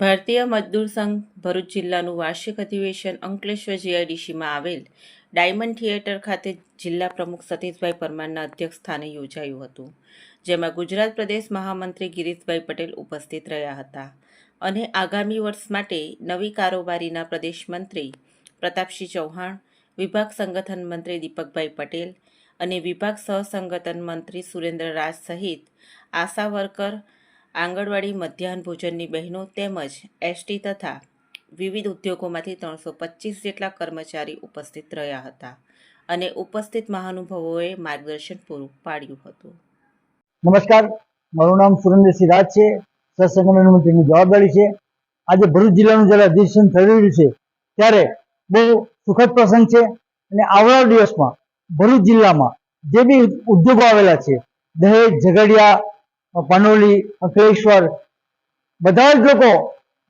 ભારતીય મજદૂર સંઘ ભરૂચ જિલ્લાનું વાર્ષિક અધિવેશન અંકલેશ્વર જીઆઈડીસીમાં આવેલ ડાયમંડ થિયેટર ખાતે જિલ્લા પ્રમુખ સતીશભાઈ પરમારના અધ્યક્ષ સ્થાને યોજાયું હતું, જેમાં ગુજરાત પ્રદેશ મહામંત્રી ગિરીશભાઈ પટેલ ઉપસ્થિત રહ્યા હતા. અને આગામી વર્ષ માટે નવી કારોબારીના પ્રદેશ મંત્રી પ્રતાપસિંહ ચૌહાણ, વિભાગ સંગઠન મંત્રી દીપકભાઈ પટેલ અને વિભાગ સહસંગઠન મંત્રી સુરેન્દ્ર રાજ સહિત આશા વર્કર આંગણવાડી મધ્યાહન ભોજનની બહેનો તેમજ એસટી તથા વિવિધ ઉદ્યોગોમાંથી ત્રણસો પચીસ જેટલા કર્મચારી ઉપસ્થિત રહ્યા હતા અને ઉપસ્થિત મહાનુભાવોએ માર્ગદર્શન પૂરું પાડ્યું હતું. નમસ્કાર. મારું નામ સુરેન્દ્રસિંહ રાજ છે. સત્સંગઠન મંત્રીની જવાબદારી છે. આજે ભરૂચ જિલ્લાનું જ્યારે અધિવેશન થઈ રહ્યું છે, ત્યારે બહુ સુખદ પ્રસંગ છે અને આવનાર દિવસમાં ભરૂચ જિલ્લામાં જે બી ઉદ્યોગો આવેલા છે, દહેજ, ઝઘડિયા પાનોલી અખિલેશ્વર બધા જ લોકો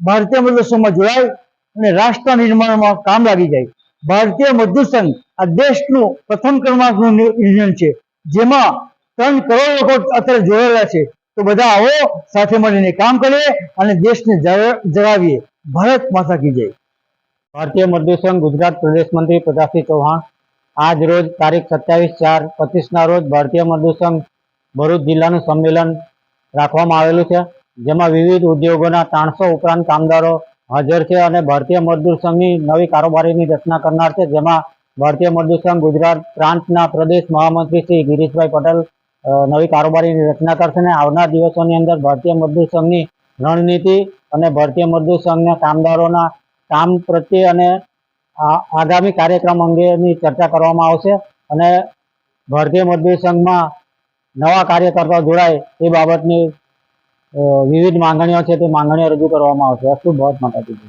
ભારતીય મજદૂર સંઘમાં જોડાય અને રાષ્ટ્ર નિર્માણમાં કામ લાગી જાય. ભારતીય મજદૂર સંઘ આ દેશનું પ્રથમ ક્રમાંકનું યુનિયન છે. જેમાં ત્રણ કરોડ લોકો અત્યારે જોડાયેલા છે. તો બધા આવો, સાથે મળીને કામ કરીએ અને દેશને જણાવીએ ભારત માતા કી જય. ભારતીય મજદૂર સંઘ ગુજરાત પ્રદેશ મંત્રી પ્રતાપસિંહ ચૌહાણ આજ રોજ તારીખ સત્યાવીસ ચાર પચીસના રોજ ભારતીય મજદૂર સંઘ ભરૂચ જિલ્લાનું સંમેલન રાખવામાં આવેલું છે, જેમાં વિવિધ ઉદ્યોગોના ત્રણસો ઉપરાંત કામદારો હાજર છે અને ભારતીય મજદૂર સંઘની નવી કારોબારીની રચના કરનાર છે, જેમાં ભારતીય મજદૂર સંઘ ગુજરાત પ્રાંતના પ્રદેશ મહામંત્રી શ્રી ગિરીશભાઈ પટેલ નવી કારોબારીની રચના કરશે અને આવનાર દિવસોની અંદર ભારતીય મજદૂર સંઘની રણનીતિ અને ભારતીય મજદૂર સંઘના કામદારોના કામ પ્રત્યે અને આગામી કાર્યક્રમ અંગેની ચર્ચા કરવામાં આવશે અને ભારતીય મજદૂર સંઘમાં નવા કાર્યકર્તાઓ જોડાય એ બાબતની વિવિધ માંગણીઓ છે તે માંગણીઓ રજૂ કરવામાં આવશે અસ્તુ ભારત માતા કી જય.